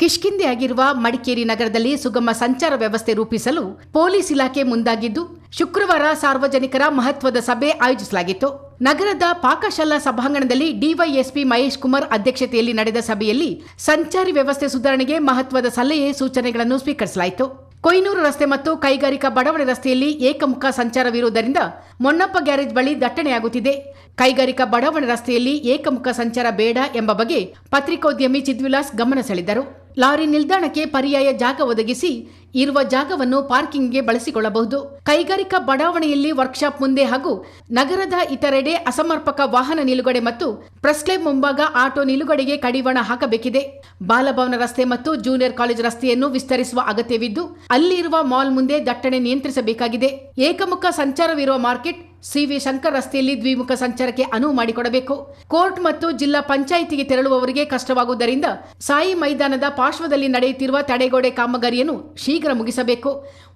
ಕಿಷ್ಕಿಂದೆಯಾಗಿರುವ ಮಡಿಕೇರಿ ನಗರದಲ್ಲಿ ಸುಗಮ ಸಂಚಾರ ವ್ಯವಸ್ಥೆ ರೂಪಿಸಲು ಪೊಲೀಸ್ ಇಲಾಖೆ ಮುಂದಾಗಿದ್ದು, ಶುಕ್ರವಾರ ಸಾರ್ವಜನಿಕರ ಮಹತ್ವದ ಸಭೆ ಆಯೋಜಿಸಲಾಗಿತ್ತು. ನಗರದ ಪಾಕಶಾಲಾ ಸಭಾಂಗಣದಲ್ಲಿ ಡಿವೈಎಸ್ಪಿ ಮಹೇಶ್ ಕುಮಾರ್ ಅಧ್ಯಕ್ಷತೆಯಲ್ಲಿ ನಡೆದ ಸಭೆಯಲ್ಲಿ ಸಂಚಾರಿ ವ್ಯವಸ್ಥೆ ಸುಧಾರಣೆಗೆ ಮಹತ್ವದ ಸಲಹೆ ಸೂಚನೆಗಳನ್ನು ಸ್ವೀಕರಿಸಲಾಯಿತು. ಕೊಯ್ನೂರು ರಸ್ತೆ ಮತ್ತು ಕೈಗಾರಿಕಾ ಬಡಾವಣೆ ರಸ್ತೆಯಲ್ಲಿ ಏಕಮುಖ ಸಂಚಾರವಿರುವುದರಿಂದ ಮೊನ್ನಪ್ಪ ಗ್ಯಾರೇಜ್ ಬಳಿ ದಟ್ಟಣೆಯಾಗುತ್ತಿದೆ. ಕೈಗಾರಿಕಾ ಬಡಾವಣೆ ರಸ್ತೆಯಲ್ಲಿ ಏಕಮುಖ ಸಂಚಾರ ಬೇಡ ಎಂಬ ಬಗ್ಗೆ ಪತ್ರಿಕೋದ್ಯಮಿ ಚಿದ್ವಿಲಾಸ್ ಗಮನ ಸೆಳೆದರು. ಲಾರಿ ನಿಲ್ದಾಣಕ್ಕೆ ಪರ್ಯಾಯ ಜಾಗ ಒದಗಿಸಿ ಇರುವ ಜಾಗವನ್ನು ಪಾರ್ಕಿಂಗ್ಗೆ ಬಳಸಿಕೊಳ್ಳಬಹುದು. ಕೈಗಾರಿಕಾ ಬಡಾವಣೆಯಲ್ಲಿ ವರ್ಕ್ಶಾಪ್ ಮುಂದೆ ಹಾಗೂ ನಗರದ ಇತರೆಡೆ ಅಸಮರ್ಪಕ ವಾಹನ ನಿಲುಗಡೆ ಮತ್ತು ಪ್ರೆಸ್ಕ್ಲೇಬ್ ಮುಂಭಾಗ ಆಟೋ ನಿಲುಗಡೆಗೆ ಕಡಿವಾಣ ಹಾಕಬೇಕಿದೆ. ಬಾಲಭವನ ರಸ್ತೆ ಮತ್ತು ಜೂನಿಯರ್ ಕಾಲೇಜ್ ರಸ್ತೆಯನ್ನು ವಿಸ್ತರಿಸುವ ಅಗತ್ಯವಿದ್ದು, ಅಲ್ಲಿರುವ ಮಾಲ್ ಮುಂದೆ ದಟ್ಟಣೆ ನಿಯಂತ್ರಿಸಬೇಕಾಗಿದೆ. ಏಕಮುಖ ಸಂಚಾರವಿರುವ ಮಾರ್ಕೆಟ್ ಸಿವಿ ಶಂಕರ್ ರಸ್ತೆಯಲ್ಲಿ ದ್ವಿಮುಖ ಸಂಚಾರಕ್ಕೆ ಅನುವು ಮಾಡಿಕೊಡಬೇಕು. ಕೋರ್ಟ್ ಮತ್ತು ಜಿಲ್ಲಾ ಪಂಚಾಯಿತಿಗೆ ತೆರಳುವವರಿಗೆ ಕಷ್ಟವಾಗುವುದರಿಂದ ಸಾಯಿ ಮೈದಾನದ ಪಾರ್ಶ್ವದಲ್ಲಿ ನಡೆಯುತ್ತಿರುವ ತಡೆಗೋಡೆ ಕಾಮಗಾರಿಯನ್ನು ಶೀಘ್ರ ಮುಗಿಸಬೇಕು.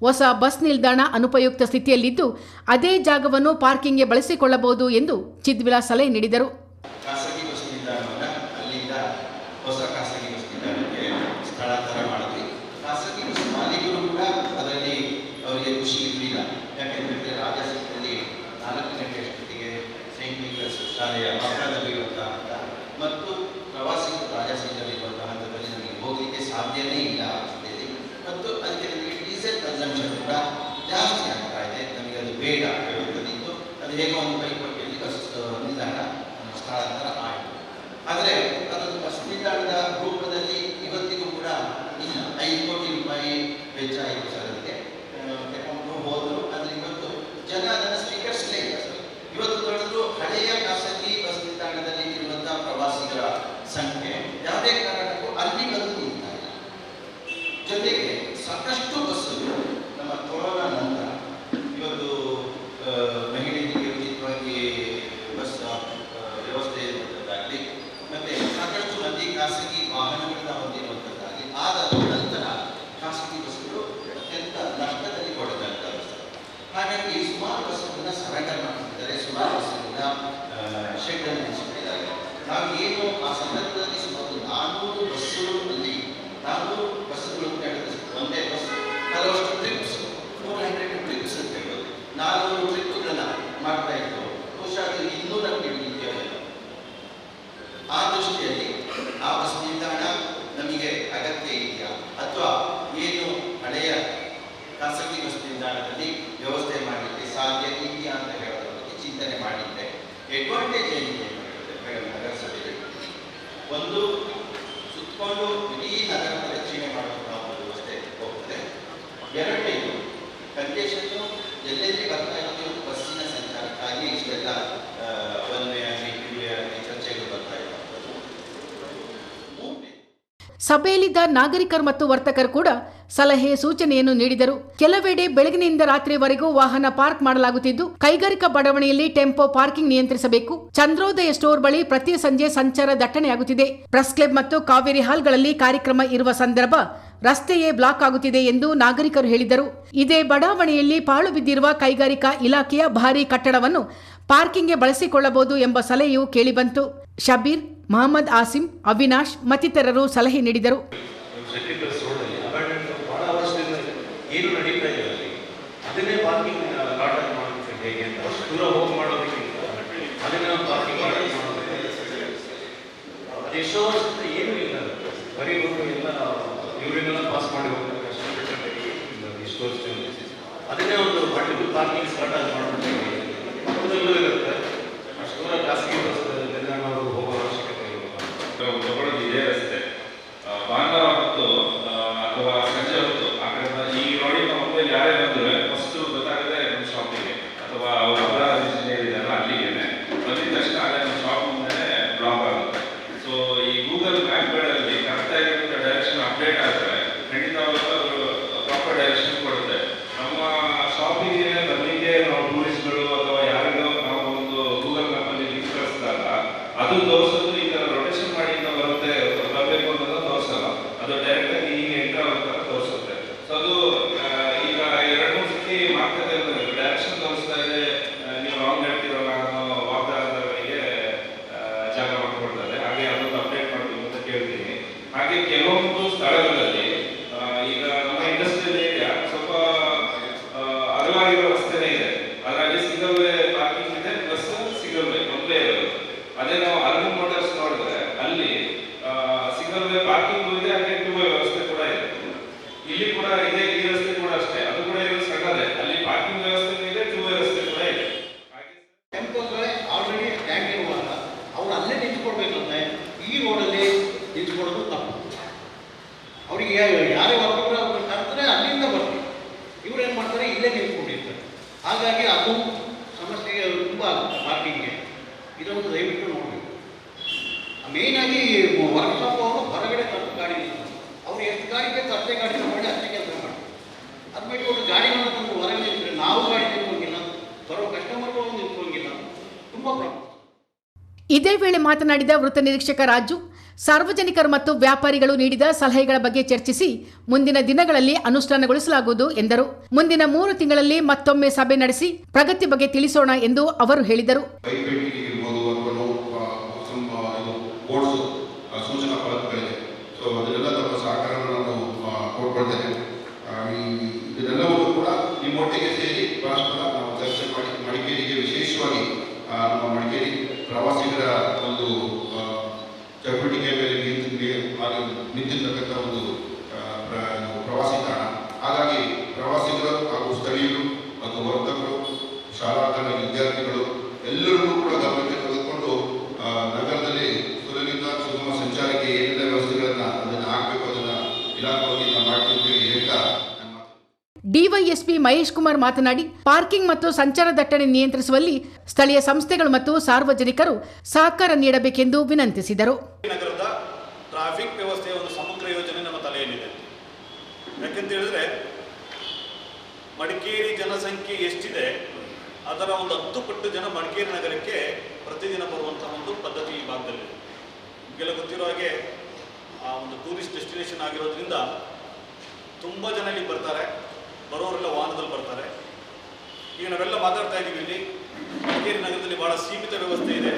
ಹೊಸ ಬಸ್ ನಿಲ್ದಾಣ ಅನುಪಯುಕ್ತ ಸ್ಥಿತಿಯಲ್ಲಿದ್ದು, ಅದೇ ಜಾಗವನ್ನು ಪಾರ್ಕಿಂಗ್ಗೆ ಬಳಸಿಕೊಳ್ಳಬಹುದು ಎಂದು ಚಿದ್ವಿಲಾ ಸಲಹೆ ನೀಡಿದರು. ನಿಲ್ದಾಣವನ್ನು ಅಲ್ಲಿಂದ ಹೊಸ ಖಾಸಗಿ ಬಸ್ ನಿಲ್ದಾಣಕ್ಕೆ ಸ್ಥಳಾಂತರ ಮಾಡಿದ್ವಿ ಖಾಸಗಿ ಬಸ್ ಮಾಲೀಕರು ಕೂಡ ಅದರಲ್ಲಿ ಅವರಿಗೆ ಖುಷಿ ಇರಲಿಲ್ಲ ಯಾಕೆಂದರೆ ರಾಜಾಸೀನಲ್ಲಿ ನಾಲ್ಕು ಗಂಟೆ ಅಷ್ಟೊತ್ತಿಗೆ ಸೈಂಟ್ ಮೀಕರ್ಸ್ ಶಾಲೆಯ ಮಕ್ಕಳಲ್ಲಿರುವಂತಹ ಹಂತ ಮತ್ತು ಪ್ರವಾಸಿಗರು ರಾಜಾಸೀನಲ್ಲಿರುವಂತಹ ಹಂತದಲ್ಲಿ ನಮಗೆ ಹೋಗಲಿಕ್ಕೆ ಸಾಧ್ಯನೇ ಇಲ್ಲ ಆ ಮತ್ತು ಅದಕ್ಕೆ ನಮಗೆ ಡೀಸೆಲ್ ಕನ್ಸಂಪ್ಷನ್ ಕೂಡ ಜಾಸ್ತಿ ಆಗ್ತಾ ಇದೆ. ನಮಗೆ ಅದು ಬೇಡ ಹೇಳುತ್ತದಿತ್ತು ಅದು ಹೇಗೋ ಒಂದು ಪೈಪಟ್ಟಿಯಲ್ಲಿ ಬಸ್ ನಿಲ್ದಾಣ ಸ್ಥಳಾಂತರ ಆಯಿತು ಆದರೆ ಅದೊಂದು ಬಸ್ ನಿಲ್ದಾಣದ ರೂಪದಲ್ಲಿ ಇವತ್ತಿಗೂ ಕೂಡ ಇಲ್ಲ ಐದು ಕೋಟಿ ರೂಪಾಯಿ ವೆಚ್ಚ ಆಯಿತು ಸರ್ ಅದಕ್ಕೆ ಆ, ತಗೊಂಡು ಹೋದರು ಆದರೆ ಇವತ್ತು ಜನ ಅದನ್ನು ಸ್ವೀಕರಿಸಲೇ ಇಲ್ಲ ಸರ್ ಇವತ್ತು ನೋಡಿದ್ರು ಹಳೆಯ ಖಾಸಗಿ ಬಸ್ ನಿಲ್ದಾಣದಲ್ಲಿ ಇರುವಂತಹ ಪ್ರವಾಸಿಗರ ಸಂಖ್ಯೆ ಯಾವುದೇ ಕಾರಣಕ್ಕೂ ಅಲ್ಲಿ ಬಂದು ನಿಂತಾರೆ ಜೊತೆಗೆ ಸಾಕಷ್ಟು ಬಸ್ಸುಗಳು ನಮ್ಮ ಕೊರೋನಾ ನಂತರ ಇವತ್ತು ಮಹಿಳೆಯರಿಗೆ ಉಚಿತವಾಗಿ ಬಸ್ ವ್ಯವಸ್ಥೆ ಇರುವಂಥದ್ದಾಗಲಿ ಮತ್ತೆ ಸಾಕಷ್ಟು ಮಂದಿ ಖಾಸಗಿ ವಾಹನಗಳನ್ನ ಹೊಂದಿರುವಂಥದ್ದಾಗಲಿ ಆದ ನಂತರ ಖಾಸಗಿ ಬಸ್ಸುಗಳು ಅತ್ಯಂತ ನಷ್ಟದಲ್ಲಿ ಕೊಡದಂಥ ಬಸ್ ಹಾಗಾಗಿ ಸುಮಾರು ಬಸ್ಸುಗಳನ್ನ ಸರೆಂಡರ್ ಮಾಡ್ತಿದ್ದಾರೆ, ಸುಮಾರು ಬಸ್ಸುಗಳನ್ನ ಶೆಡ್ಡನ್ನು ನಿಲ್ಲಿಸಿದ್ದಾರೆ ನಾವು ಏನು ಆ ಸಂದರ್ಭದಲ್ಲಿ ಸುಮಾರು ನಾನ್ನೂರು ಬಸ್ಸುಗಳು ಅಲ್ಲಿ ನಾನ್ನೂರು ಬಸ್ಸುಗಳು ಅಂತ ಹೇಳಿದ್ರೆ ಒಂದೇ ಬಸ್ ಹಲವಷ್ಟು ಟ್ರಿಪ್ಸ್ ಫೋರ್ ಹಂಡ್ರೆಡ್ ಟ್ರಿಪ್ಸ್ ಅಂತ ಹೇಳೋದು ನಾನ್ನೂರು ಟ್ರಿಪ್ಗಳನ್ನ ಮಾಡ್ತಾ ಇತ್ತು ಬಹುಶಃ ಅದು ಇನ್ನೂರ ಹಿಡಿಯುತ್ತೆ ಆ ದೃಷ್ಟಿಯಲ್ಲಿ ಆ ಬಸ್ ನಿಲ್ದಾಣ ನಮಗೆ ಅಗತ್ಯ ಇದೆಯಾ ಅಥವಾ ಏನು ಹಳೆಯ ಖಾಸಗಿ ಬಸ್ ನಿಲ್ದಾಣದಲ್ಲಿ ವ್ಯವಸ್ಥೆ ಮಾಡಲಿಕ್ಕೆ ಸಾಧ್ಯ ಇದೆಯಾ ಅಂತ ಹೇಳೋದ್ರ ಬಗ್ಗೆ ಚಿಂತನೆ ಮಾಡಿದ್ದೆ. ಅಡ್ವಾಂಟೇಜ್ ಏನಿದೆ ನಗರಸಭೆಯಲ್ಲಿ? ಒಂದು ಸುತ್ತಕೊಂಡು ಸಭೆಯಲ್ಲಿದ್ದ ನಾಗರಿಕರು ಮತ್ತು ವರ್ತಕರು ಕೂಡ ಸಲಹೆ, ಸೂಚನೆಯನ್ನು ನೀಡಿದರು. ಕೆಲವೆಡೆ ಬೆಳಗಿನಿಂದ ರಾತ್ರಿವರೆಗೂ ವಾಹನ ಪಾರ್ಕ್ ಮಾಡಲಾಗುತ್ತಿದ್ದು, ಕೈಗಾರಿಕಾ ಬಡಾವಣೆಯಲ್ಲಿ ಟೆಂಪೋ ಪಾರ್ಕಿಂಗ್ ನಿಯಂತ್ರಿಸಬೇಕು. ಚಂದ್ರೋದಯ ಸ್ಟೋರ್ ಬಳಿ ಪ್ರತಿ ಸಂಜೆ ಸಂಚಾರ ದಟ್ಟಣೆಯಾಗುತ್ತಿದೆ. ಪ್ರೆಸ್ ಕ್ಲಬ್ ಮತ್ತು ಕಾವೇರಿ ಹಾಲ್ಗಳಲ್ಲಿ ಕಾರ್ಯಕ್ರಮ ಇರುವ ಸಂದರ್ಭ ರಸ್ತೆಯೇ ಬ್ಲಾಕ್ ಆಗುತ್ತಿದೆ ಎಂದು ನಾಗರಿಕರು ಹೇಳಿದರು. ಇದೇ ಬಡಾವಣೆಯಲ್ಲಿ ಪಾಳು ಬಿದ್ದಿರುವ ಕೈಗಾರಿಕಾ ಇಲಾಖೆಯ ಭಾರೀ ಕಟ್ಟಡವನ್ನು ಪಾರ್ಕಿಂಗ್ಗೆ ಬಳಸಿಕೊಳ್ಳಬಹುದು ಎಂಬ ಸಲಹೆಯೂ ಕೇಳಿಬಂತು. ಶಬೀರ್ ಮಹಮ್ಮದ್ ಆಸಿಂ ಅವಿನಾಶ್ ಮತ್ತಿತರರು ಸಲಹೆ ನೀಡಿದರು ಅದನ್ನೇ ಒಂದು ಪಾರ್ಕಿಂಗ್ ಭಾಳ ವರ್ಷದಿಂದ ಇದೆ. ಏನು the ಅವರಿಗೆ ಯಾರೇ ವರ್ಗಗಳು ಅವ್ರನ್ನ ಕರೆದ್ರೆ ಅಲ್ಲಿಂದ ಬರ್ತಾರೆ. ಇವ್ರು ಏನು ಮಾಡ್ತಾರೆ? ಇಲ್ಲೇ ನಿಂತ್ಕೊಂಡಿರ್ತಾರೆ. ಹಾಗಾಗಿ ಅದು ಸಮಸ್ಯೆಗೆ ತುಂಬ ಪಾರ್ಕಿಂಗ್ಗೆ ಇದೊಂದು ದಯವಿಟ್ಟು ನೋಡಬೇಕು ಮೇಯ್ನಾಗಿ ವರ್ಕ್ಶಾಪ್ ಅವರು ಹೊರಗಡೆ ತಂದು ಗಾಡಿ ಅವ್ರು ಎಷ್ಟು ಗಾಡಿ ಬೇಕು ಅಷ್ಟೇ ಗಾಡಿ ತಗೊಂಡು ಅಷ್ಟೇ ಕೆಲಸ ಮಾಡ್ತಾರೆ. ಅದು ಬಿಟ್ಟು ಒಂದು ಗಾಡಿ ತಂದು ಹೊರಗೆ ನಿಂತರೆ ನಾವು ಗಾಡಿ ನಿಂತ್ಕೊಂಗಿಲ್ಲ ಬರೋ ಕಸ್ಟಮರ್ಗಳು ನಿಂತ್ಕೊಂಗಿಲ್ಲ. ತುಂಬ ಪ್ರಾಬ್ಲಮ್ ಇದೇ ವೇಳೆ ಮಾತನಾಡಿದ ವೃತ್ತ ನಿರೀಕ್ಷಕ ರಾಜು ಸಾರ್ವಜನಿಕರು ಮತ್ತು ವ್ಯಾಪಾರಿಗಳು ನೀಡಿದ ಸಲಹೆಗಳ ಬಗ್ಗೆ ಚರ್ಚಿಸಿ ಮುಂದಿನ ದಿನಗಳಲ್ಲಿ ಅನುಷ್ಠಾನಗೊಳಿಸಲಾಗುವುದು ಎಂದರು. ಮುಂದಿನ ಮೂರು ತಿಂಗಳಲ್ಲಿ ಮತ್ತೊಮ್ಮೆ ಸಭೆ ನಡೆಸಿ ಪ್ರಗತಿ ಬಗ್ಗೆ ತಿಳಿಸೋಣ ಎಂದು ಅವರು ಹೇಳಿದರು. ಸೂಚನಾ ಫಲಕಗಳಿದೆ ಸೊ ಅದನ್ನೆಲ್ಲ ತಮ್ಮ ಸಹಕಾರವನ್ನು ನಾನು ಆ, ಕೋರ್ಕೊಳ್ತೇನೆ ಆ, ಈ ಇದನ್ನೆಲ್ಲವೂ ಕೂಡ ನಿಮ್ಮೊಟ್ಟಿಗೆ ಸೇರಿ ಪರಸ್ಪರ ನಾವು ಚರ್ಚೆ ಮಾಡಿ ಮಡಿಕೇರಿಗೆ ವಿಶೇಷವಾಗಿ ಆ, ನಮ್ಮ ಮಡಿಕೇರಿ ಪ್ರವಾಸಿಗರ ಒಂದು ಆ, ಚಟುವಟಿಕೆ ಮೇಲೆ ನಿಂತು ಹಾಗೆ ನಿಂತಿರ್ತಕ್ಕಂಥ ಒಂದು ಆ, ಪ್ರ- ಏನು ಪ್ರವಾಸಿ ತಾಣ ಹಾಗಾಗಿ ಪ್ರವಾಸಿಗರು ಹಾಗೂ ಸ್ಥಳೀಯರು ಮತ್ತು ವರ್ತಕರು ಶಾಲಾ ಕಾಲೇಜು ವಿದ್ಯಾರ್ಥಿಗಳು ಎಲ್ಲರನ್ನೂ ಕೂಡ ಗಮನಕ್ಕೆ ತೆಗೆದುಕೊಂಡು ಆ, ನಗರದಲ್ಲಿ ಸುಲಲಿತ ಸುಗಮ ಸಂಚಾರಕ್ಕೆ ಏನೆಲ್ಲ ವ್ಯವಸ್ಥೆಗಳನ್ನು ಅದನ್ನು ಹಾಕಬೇಕು ಅದನ್ನು ಇಲಾಖೆ ವತಿಯಿಂದ ಮಾಡ್ತೀವಿ ಅಂತ ಹೇಳಿ ಹೇಳ್ತಾ ನನ್ನ ಮಾತು ಡಿವೈಎಸ್ಪಿ ಮಹೇಶ್ ಕುಮಾರ್ ಮಾತನಾಡಿ ಪಾರ್ಕಿಂಗ್ ಮತ್ತು ಸಂಚಾರ ದಟ್ಟಣೆ ನಿಯಂತ್ರಿಸುವಲ್ಲಿ ಸ್ಥಳೀಯ ಸಂಸ್ಥೆಗಳು ಮತ್ತು ಸಾರ್ವಜನಿಕರು ಸಹಕಾರ ನೀಡಬೇಕೆಂದು ವಿನಂತಿಸಿದರು. ನಗರದ ಟ್ರಾಫಿಕ್ ವ್ಯವಸ್ಥೆಯ ಒಂದು ಸಮಗ್ರ ಯೋಜನೆ ನಮ್ಮ ತಲೆಯಲ್ಲಿದೆ. ಯಾಕೆಂತ ಹೇಳಿದ್ರೆ ಮಡಿಕೇರಿ ಜನಸಂಖ್ಯೆ ಎಷ್ಟಿದೆ ಅದರ ಒಂದು ಹತ್ತು ಪಟ್ಟು ಜನ ಮಡಿಕೇರಿ ನಗರಕ್ಕೆ ಪ್ರತಿದಿನ ಬರುವಂತಹ ಒಂದು ಪದ್ಧತಿ ಈ ಭಾಗದಲ್ಲಿದೆ. ನಿಮಗೆಲ್ಲ ಗೊತ್ತಿರೋ ಹಾಗೆ ಆ ಒಂದು ಟೂರಿಸ್ಟ್ ಡೆಸ್ಟಿನೇಷನ್ ಆಗಿರೋದ್ರಿಂದ ತುಂಬ ಜನ ಇಲ್ಲಿ ಬರ್ತಾರೆ. ಬರೋರೆಲ್ಲ ವಾಹನದಲ್ಲಿ ಬರ್ತಾರೆ. ಈಗ ನಾವೆಲ್ಲ ಮಾತಾಡ್ತಾ ಇದ್ದೀವಿ ಇಲ್ಲಿ. ಮಡಿಕೇರಿ ನಗರದಲ್ಲಿ ಬಹಳ ಸೀಮಿತ ವ್ಯವಸ್ಥೆ ಇದೆ.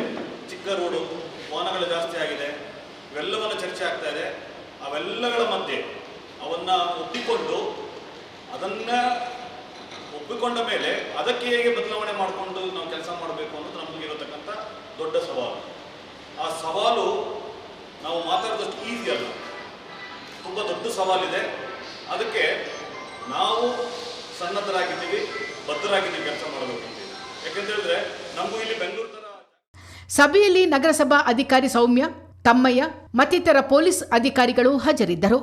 ಚಿಕ್ಕ ರೋಡು, ವಾಹನಗಳು ಜಾಸ್ತಿ ಆಗಿದೆ. ಇವೆಲ್ಲವನ್ನ ಚರ್ಚೆ ಆಗ್ತಾ ಇದೆ. ಅವೆಲ್ಲಗಳ ಮಧ್ಯೆ ಅವನ್ನ ಒಪ್ಪಿಕೊಂಡು ಅದನ್ನ ಒಪ್ಪಿಕೊಂಡ ಮೇಲೆ ಅದಕ್ಕೆ ಹೇಗೆ ಬದಲಾವಣೆ ಮಾಡಿಕೊಂಡು ನಾವು ಕೆಲಸ ಮಾಡಬೇಕು ಅನ್ನೋದು ನಮಗೆ ಇರತಕ್ಕಂಥ ದೊಡ್ಡ ಸವಾಲು. ಆ ಸವಾಲು ನಾವು ಮಾತಾಡೋದಷ್ಟು ಈಸಿ ಅಲ್ಲ. ತುಂಬ ದೊಡ್ಡ ಸವಾಲಿದೆ. ಅದಕ್ಕೆ ನಾವು ಸನ್ನದ್ಧರಾಗಿದ್ದೀವಿ, ಬದ್ಧರಾಗಿದ್ದೀವಿ ಕೆಲಸ ಮಾಡಬೇಕು ಅಂತ ಯಾಕಂತ ಹೇಳಿದ್ರೆ ನಮಗೂ ಇಲ್ಲಿ ಬೆಂಗಳೂರು ಥರ ಸಭೆಯಲ್ಲಿ ನಗರಸಭಾ ಅಧಿಕಾರಿ ಸೌಮ್ಯ, ತಮ್ಮಯ್ಯ, ಮತ್ತಿತರ ಪೊಲೀಸ್ ಅಧಿಕಾರಿಗಳು ಹಾಜರಿದ್ದರು.